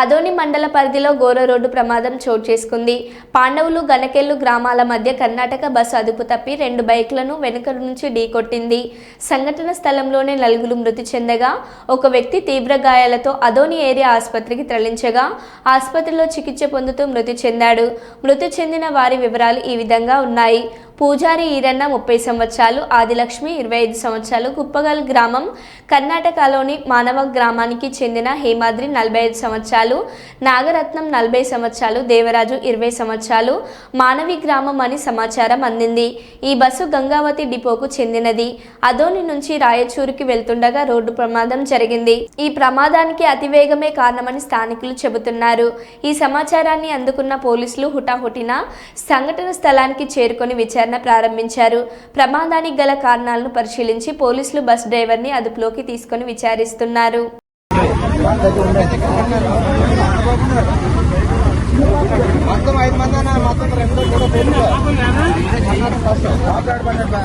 అదోని మండల పరిధిలో ఘోర రోడ్డు ప్రమాదం చోటు చేసుకుంది. పాండవులు గనకెల్లు గ్రామాల మధ్య కర్ణాటక బస్సు అదుపు తప్పి రెండు బైక్లను వెనుక నుంచి ఢీకొట్టింది సంఘటన స్థలంలోనే నలుగురు మృతి చెందగా ఒక వ్యక్తి తీవ్ర గాయాలతో అదోని ఏరియా ఆసుపత్రికి తరలించగా ఆసుపత్రిలో చికిత్స పొందుతూ మృతి చెందాడు. మృతి చెందిన వారి వివరాలు ఈ విధంగా ఉన్నాయి. పూజారి ఈరన్న ముప్పై సంవత్సరాలు ఆదిలక్ష్మి ఇరవై ఐదు సంవత్సరాలు కుప్పగల్ గ్రామం కర్ణాటకలోని మానవ గ్రామానికి చెందిన హేమాద్రి నలభై ఐదు సంవత్సరాలు నాగరత్నం నలభై సంవత్సరాలు దేవరాజు ఇరవై సంవత్సరాలు మానవి గ్రామం అని సమాచారం అందింది. ఈ బస్సు గంగావతి డిపోకు చెందినది. అదోని నుంచి రాయచూరుకి వెళ్తుండగా రోడ్డు ప్రమాదం జరిగింది. ఈ ప్రమాదానికి అతివేగమే కారణమని స్థానికులు చెబుతున్నారు. ఈ సమాచారాన్ని అందుకున్న పోలీసులు హుటాహుటిన సంఘటన స్థలానికి చేరుకొని విచారణ ప్రారంభించారు. ప్రమాదానికి గల కారణాలను పరిశీలించి పోలీసులు బస్ డ్రైవర్ని అదుపులోకి తీసుకుని విచారిస్తున్నారు. మొత్తం ఐదు మంది అన్న మొత్తం రెండు కూడా మాట్లాడబడ్డా